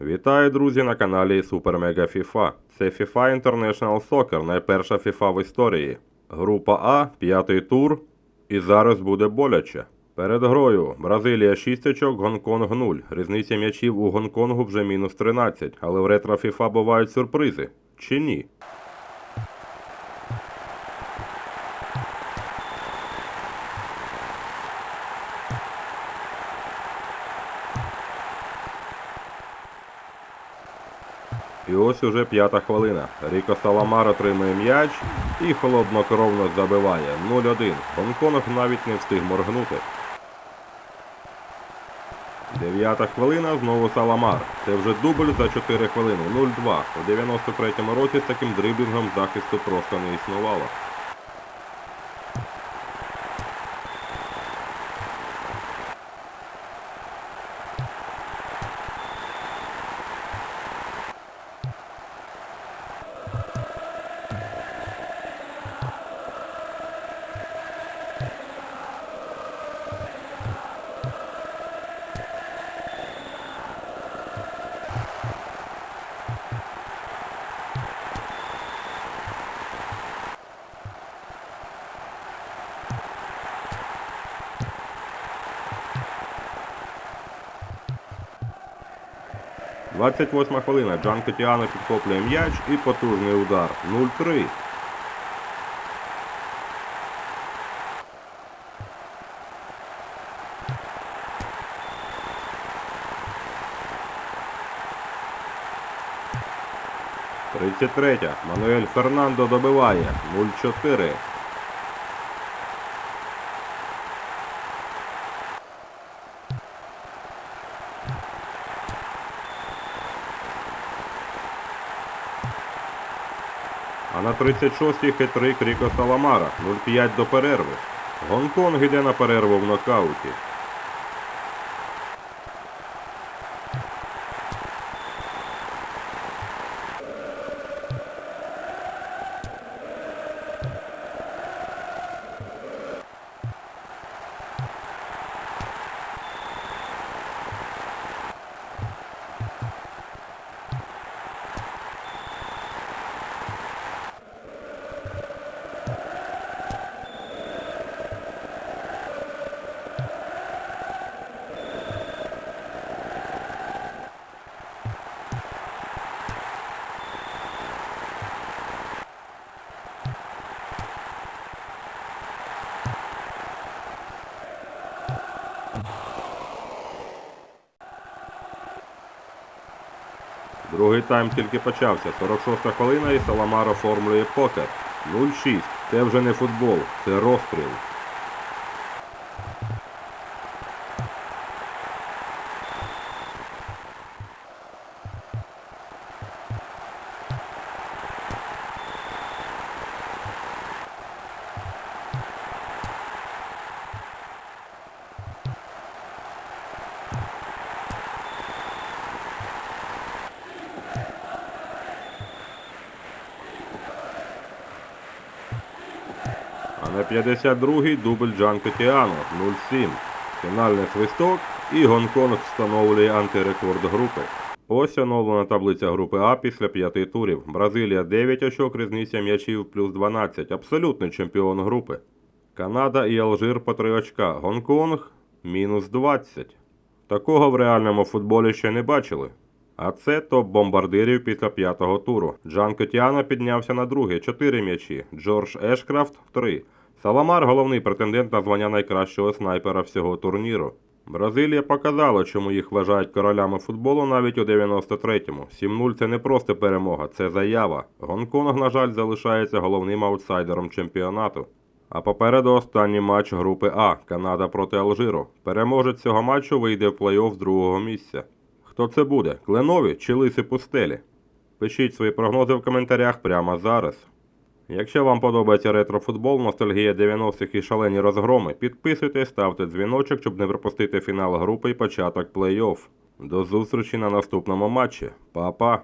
Вітаю, друзі, на каналі Super Mega FIFA. Це FIFA International Soccer, найперша FIFA в історії. Група А, п'ятий тур. І зараз буде боляче. Перед грою Бразилія 6 очок, Гонконг 0. Різниця м'ячів у Гонконгу вже мінус 13, але в ретро FIFA бувають сюрпризи. Чи ні? І ось уже п'ята хвилина. Ріко Саламар отримує м'яч і холоднокровно забиває 0-1. Гонконг навіть не встиг моргнути. Дев'ята хвилина знову Саламар. Це вже дубль за 4 хвилини. 0-2. У 93-му році з таким дриблінгом захисту просто не існувало. – 28 хвилина. Джан Котіано підхоплює м'яч і потужний удар. 0-3. Тридцять третя. Мануель Фернандо добиває. 0-4. На 36-й хитрик Ріко Саламара. 0-5 до перерви. Гонконг іде на перерву в нокауті. Другий тайм тільки почався. 46-та хвилина і Саламар оформлює покер. 0-6. Це вже не футбол, це розстріл. А на 52-й дубль Джан Котіано 0-7. Фінальний свисток і Гонконг встановлює антирекорд групи. Ось оновлена таблиця групи А після п'яти турів. Бразилія 9 очок, різниця м'ячів плюс 12. Абсолютний чемпіон групи. Канада і Алжир по 3 очка. Гонконг мінус 20. Такого в реальному футболі ще не бачили. А це топ бомбардирів після п'ятого туру. Джан Котіано піднявся на друге, 4 м'ячі. Джордж Ешкрафт 3. Саламар головний претендент на звання найкращого снайпера всього турніру. Бразилія показала, чому їх вважають королями футболу навіть у 93-му. 7-0 це не просто перемога, це заява. Гонконг, на жаль, залишається головним аутсайдером чемпіонату. А попереду останній матч групи А Канада проти Алжиру. Переможець цього матчу вийде в плей-офф другого місця. Хто це буде? Кленові чи лиси пустелі? Пишіть свої прогнози в коментарях прямо зараз. Якщо вам подобається ретрофутбол, ностальгія 90-х і шалені розгроми, підписуйтесь, ставте дзвіночок, щоб не пропустити фінал групи і початок плей-офф. До зустрічі на наступному матчі. Па-па!